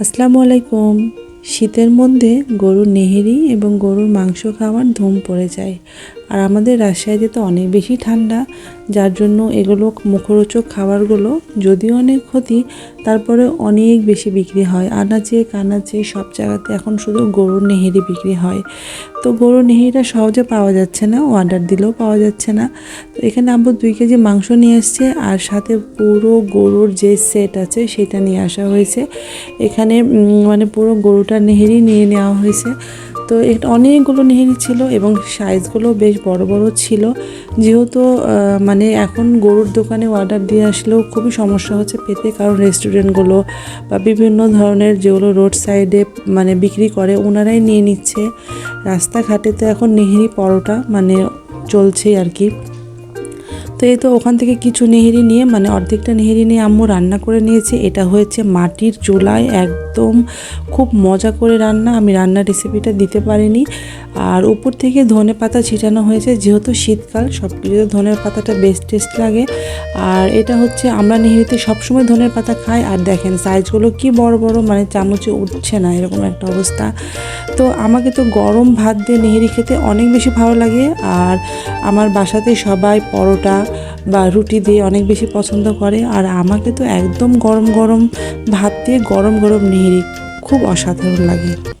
আসসালামু আলাইকুম। শীতের মধ্যে গরুর নেহেরি এবং গরুর মাংস খাওয়ার ধুম পড়ে যায়। আর আমাদের রাজশাহীতে তো অনেক বেশি ঠান্ডা, যার জন্য এগুলো মুখরোচক খাবারগুলো যদিও অনেক ক্ষতি, তারপরে অনেক বেশি বিক্রি হয়। আনাচে, কানাচে সব জায়গাতে এখন শুধু গরুর নেহেরি বিক্রি হয়। তো গরুর নেহেরিটা সহজে পাওয়া যাচ্ছে না অর্ডার দিলেও পাওয়া যাচ্ছে না। তো এখানে আব্বু দুই কেজি মাংস নিয়ে এসছে আর সাথে পুরো গরুর যে সেট আছে সেটা নিয়ে আসা হয়েছে। এখানে মানে পুরো গরুটার নেহেরি নিয়ে নেওয়া হয়েছে। তো এটা অনেকগুলো নেহেরি ছিল এবং সাইজগুলো বেশ বড় বড় ছিল। যেহেতু মানে এখন গরুর দোকানে অর্ডার দিয়ে আসলেও খুবই সমস্যা হচ্ছে পেতে। কারণ রেস্টুরেন্টগুলো বা বিভিন্ন ধরনের যেগুলো রোড সাইডে মানে বিক্রি করে, ওনারাই নিয়ে নিচ্ছে। রাস্তাঘাটে তো এখন নেহেরি পরোটা মানে চলছেই আর কি। তো এই তো ওখান থেকে কিছু নেহেরি নিয়ে মানে অর্ধেকটা নেহেরি নিয়ে আম্মু রান্না করে নিয়েছে। এটা হয়েছে মাটির চুলায় একদম খুব মজা করে রান্না, আমি রান্নার রেসিপিটা দিতে পারিনি। আর উপর থেকে ধনে পাতা ছিটানো হয়েছে, যেহেতু শীতকাল সব কিছুতে ধনের পাতাটা বেশ টেস্ট লাগে। আর এটা হচ্ছে, আমরা নেহেরিতে সবসময় ধনের পাতা খাই। আর দেখেন সাইজগুলো কি বড় বড় মানে চামচে উঠছে না, এরকম একটা অবস্থা। তো আমাকে তো গরম ভাত দিয়ে নেহেরি খেতে অনেক বেশি ভালো লাগে। আর আমার বাসাতে সবাই পরোটা বা রুটি দিয়ে অনেক বেশি পছন্দ করে। আর আমাকে তো একদম গরম গরম ভাত দিয়ে গরম গরম নেহেরি খুব অসাধারণ লাগে।